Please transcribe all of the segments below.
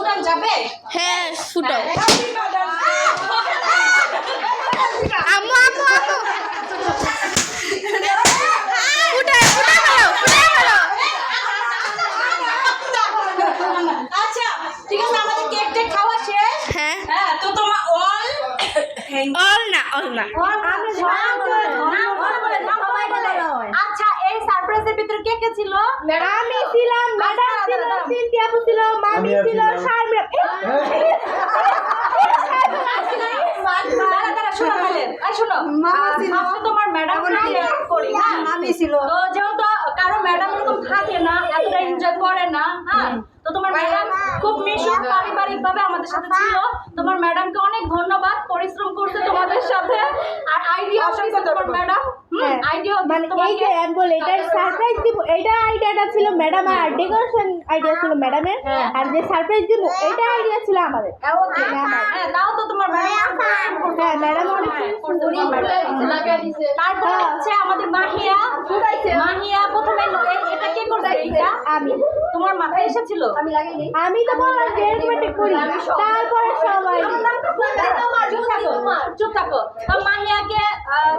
উড়ান যাবে? হ্যাঁ ছুটাও আম্মু আম্মু আম্মু। ফুটায় ফুটায় ফেলো ফুটায় ফেলো আচ্ছা ঠিক আছে আমাদের কেক টেক খাওয়া শেষ। হ্যাঁ। হ্যাঁ তো তোমার অল অল না অল না। আচ্ছা এই সারপ্রাইজের ভিতরে কে কে ছিল? আমি ছিলাম ম্যাডাম ছিল সিনথিয়া ছিল আমি ছিল তোমার ম্যাডাম করি হ্যাঁ? তো যেহেতু কারও ম্যাডাম এরকম থাকে না এতটা এনজয় করে না হ্যাঁ তোমার ম্যাডাম খুব মিশুক পারিবারিক ভাবে আমাদের সাথে ছিল। তোমার ম্যাডামকে অনেক ধন্যবাদ পরিশ্রম করতে তোমাদের সাথে। আর আইডিয়া অসংখ্য তোমার ম্যাডাম আইডিয়া মানে এই যে আমি বলি এটা সারপ্রাইজ দিব এটা আইডিয়াটা ছিল ম্যাডাম আর ডেকোরেশন আইডিয়া ছিল ম্যাডামের হ্যাঁ। আর যে সারপ্রাইজ দিব এটা আইডিয়া ছিল আমাদের। হ্যাঁ তাও তো তোমার ম্যাডাম হ্যাঁ ম্যাডাম অনেক তারপর হচ্ছে আমাদের মাহিয়া। মাহিয়া প্রথমে এটা কে করছে এইটা? আমি। তোমার মাথায় এসেছিল? আমি তো বললাম যে করি। তারপরে সবাই চুপ থাকো চুপ তো মাহিয়াকে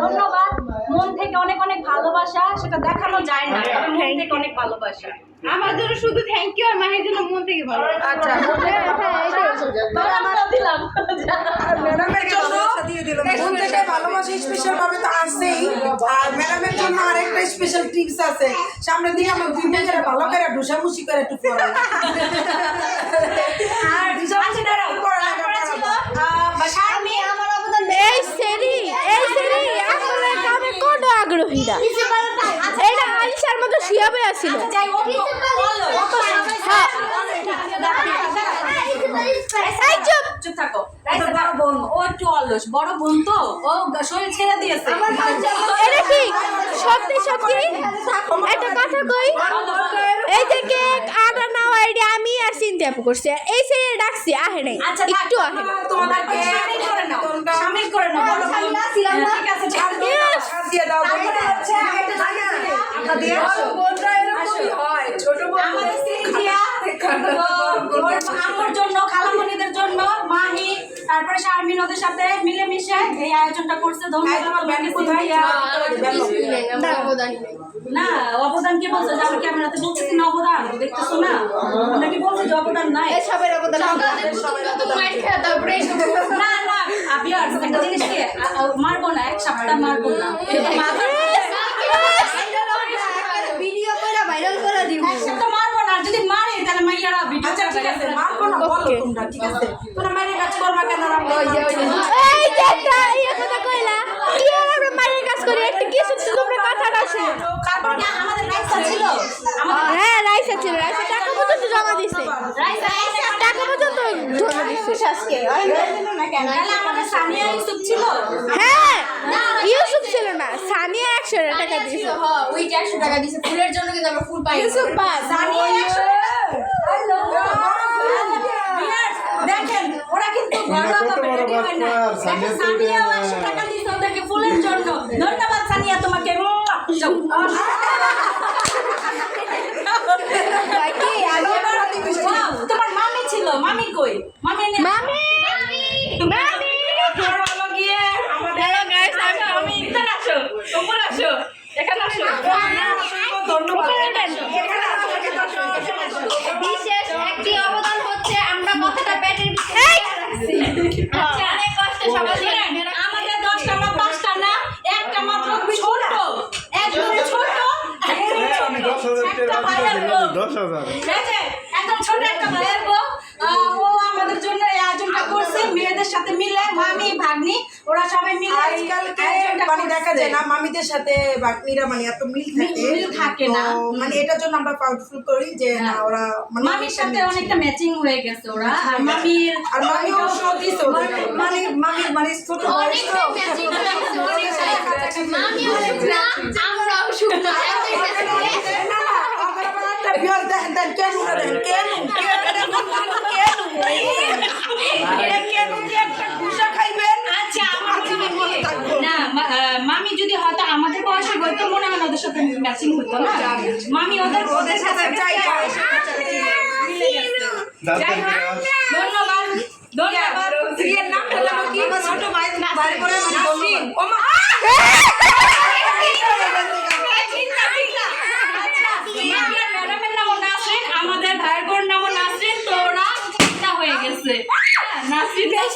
ধন্যবাদ। মন থেকে অনেক অনেক ভালোবাসা। সেটা দেখানো যায় না। তবে মন থেকে অনেক ভালোবাসা। আমার জন্য শুধু থ্যাংক ইউ আর মাহির জন্য মন থেকে ভালো আচ্ছা। হ্যাঁ হ্যাঁ দিলাম। ম্যাডামের মন থেকে ভালোবাসা স্পেশাল ভাবে তো আসছেই আর ম্যাডামের জন্য আরেকটা স্পেশাল টিপস আছে সামনের দিকে আমার দুই ভালো করে ঢুসামুসি করে একটু আচ্ছা শারমিন এই সেরি এই সেরি আসলে কামে কোন আগ্রহীরা এটা আলিশার মতো শিয়াবে আচ্ছা, হ্যাঁ। চুপ চুপ থাকো বড় বোন একটু অলস। বড় বোন তো? ও শরীর ছেড়ে দিয়েছে। এটা কি? সত্যি সত্যি? একটা কথা কই এই যে কেক আটা নাও আইডিয়া আমি আর চিন্তা আপু করছি। এই সেরি ডাকছি আহে নাই। আচ্ছা একটু আহে নাই। তোমাদেরকে করে নাও। শামিল করে নাও বড় বোন ঠিক আছে ছাড়. দিয়ে দাও আম্মুর জন্য খালামণিদের জন্য মাহি তারপরে শারমিন ওদের সাথে মিলেমিশে এই আয়োজনটা করছে। ধন্যবাদ তোমাকে সিনথিয়া। না অবদান কি বলছো? আমি ক্যামেরাতে বলতেছি না অবদান দেখতেছো না? আমরা কি বলছি যে অবদান নাই? না না আবিয়ার একটা জিনিস কি? আ- আ- মারবো না এক সপ্তাহ মারবো না। এটা মাথার এক সপ্তাহ মারবো না যদি মারে তাহলে মাইয়ারা ভিডিও আচ্ছা ঠিক আছে মারবো না বলো তোমরা ঠিক আছে। তোমরা হ্যাঁ রাইসা ছিল রাইসা টাকা পর্যন্ত জমা দিছে টাকা পর্যন্ত জমা দিছে হ্যাঁ ইউসুফ ছিল না সানিয়া একশো টাকা দিয়েছে ফুলের জন্য কিন্তু আমরা ফুল পাই ইউসুফ সানিয়া একশো দেখেন ওরা কিন্তু ঘরোয়া ভাবে ready হয় না। দেখেন, সানিয়াও 100 টাকা দিয়েছে ওদেরকে ফুলের জন্য। ধন্যবাদ সানিয়া তোমাকে। যাও। Wow, তোমার মামি ছিল মামি কই মামি এনে- মামি মামি আর হলো গিয়ে আমাদের- Hello guys, আমি মামি, ভিতরে আসো, উপরে আসো, এখানে আসো। ধন্যবাদ বিশেষ একটি অবদান হচ্ছে আমরা কথাটা পেটের এই আচ্ছা, অনেক কষ্টে সবাই শুনেন, আমাদের দশটা না পাঁচটা না একটা মাত্র ছোট একদম ছোট আমি দশ হাজার একটা টাকা ভাইয়ের বউ। দশ হাজার। একদম ছোট একটা ভাইয়ের বউ। ও আমাদের জন্য এই আয়োজনটা করছে মেয়েদের সাথে মিলে মামি ভাগ্নি ওরা সবাই মিলে আজকালকে মানে দেখা যায় না মামিদের সাথে বাকনিরা মানে এত মিল থাকে। মিল থাকে না। মানে এটার জন্য আমরা প্রাউডফুল করি যে না ওরা মানে মামির সাথে অনেকটা ম্যাচিং হয়ে গেছে ওরা। আর মামির আর মামিও দিছে ওদেরকে। মানে মামি মানে ছোট। অনেকটাই ম্যাচিং হয়েছে অনেকটাই। কাছাকাছি আমিও শুকনা আমরাও শুকনা বিয়ার দেখেন, দেখেন, কেন দেখেন, কেন? আচ্ছা মনে। না মামি যদি হয়তো আমাদের বয়সে হয়তো মনে হয় ওদের সাথে ম্যাচিং হতো না। মামি ওদের ওদের সাথে। যাই ধন্যবাদ ধন্যবাদ। ইয়ের নাম হলো কি ছোট ভাই ভাই করে মানে বলুন ও মা মাহিয়ার ম্যাডামের নামও নাসরিন আমাদের ভাইয়ের বোন নামও নাসরিন তো ওরা চিন্তা হয়ে গেছে হ্যাঁ, নাসরিন বেশি বেশি তো মাহিয়ার ম্যাডামকে ধন্যবাদ ধন্যবাদ তোমার রিকোয়েস্ট থাকবে গরমভাবে নাই করি রিকোয়েস্টটা রাখবা কিনা বলো আগে হ্যাঁ রিকোয়েস্টটা হইছে এই যে তোমার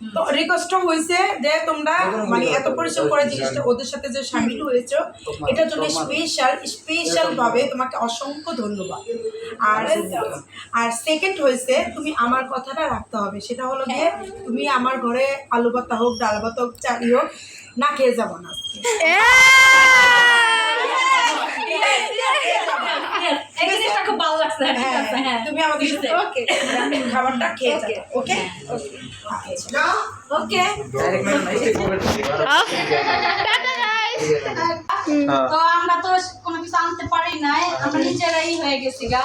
তো রিকোয়েস্টটা হয়েছে যে তোমরা মানে এত পরিশ্রম করে জিনিসটা ওদের সাথে যে সামিল হয়েছো এটার জন্য স্পেশাল স্পেশাল ভাবে তোমাকে অসংখ্য ধন্যবাদ। আর আর সেকেন্ড হয়েছে তুমি আমার কথাটা রাখতে হবে। সেটা হলো গিয়ে তুমি আমার ঘরে আলু ভাতা হোক ডাল ভাতা হোক চারি হোক না খেয়ে যাব না। খুব ভালো লাগছে। হ্যাঁ হ্যাঁ। তুমি আমাদের সাথে খাবারটা খেয়ে যাবে ওকে? ওকে। টাটা গাইস তো আমরা তো কোনো কিছু আনতে পারি নাই আমরা নিজেরাই হয়ে গেছি গা।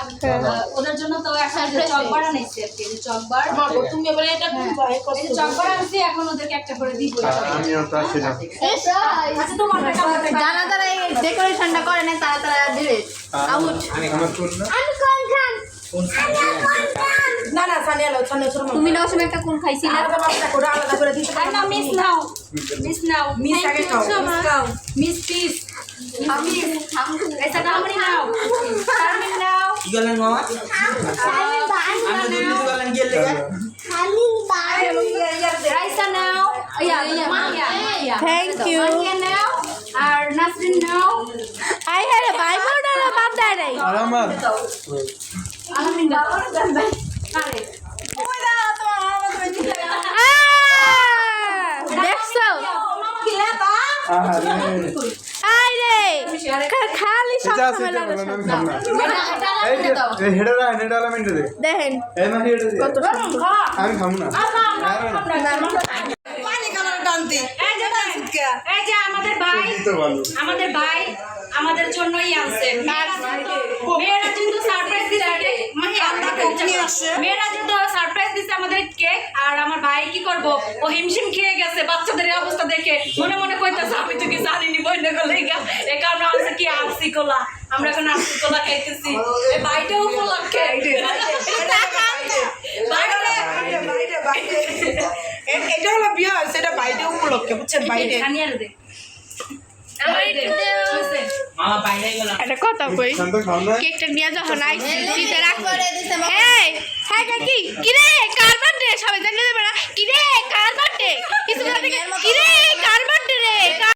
ওদের জন্য তো একটা চকবার আনাইছি আর কি চকবার তুমি এবারে এটা এই যে চকবার আনছি এখন ওদেরকে একটা করে দিব। আমিও তো আসি না। আচ্ছা তোমার যারা তারা এই ডেকোরেশনটা করে না তারা তারা দিলে আউট আমার না তুমি নাও সময় একটা কোন খাইছিলে? আলাদা ইউ মানিয়া নাও। আর নাসরিন নাও। আই হ্যাড বাই বাই না বাদ দাই নাই। আরামার দেখছ খালি দেখেন। আমি খাম না পানি কালার টানতে এই যে ভাই, এই যে আমাদের ভাই আমাদের ভাই আমাদের জন্যই আনছে। মেয়েরা কিন্তু সারপ্রাইজ দিছে মাহিয়া মেয়েরা কিন্তু সারপ্রাইজ দিছে আমাদের কেক আর আমার ভাই কি করব? ও হিমশিম খেয়ে গেছে বাচ্চাদের অবস্থা দেখে। মনে মনে কইতাছে আমি তো কি জানি নি বই না গলে এই কারণে আছে কি আরসি কোলা। আমরা এখন আরসি কোলা খাইতেছি। ভাইটাও কোলা খেয়ে। বাইরে বাইরে বাইরে এ- এটা হলো বিয়ে হয়েছে এটা বাইরে উপলক্ষে বুঝছেন? বাইরে। এটা কত কই? কেকটা নিয়ে যখন আইছি দিতে রাখো হ্যাঁ, কি রে কার বার্থডে সবাই জানিয়ে দেবে না। কি রে কার বার্থডে কিছু জানি কি রে কার বার্থডে রে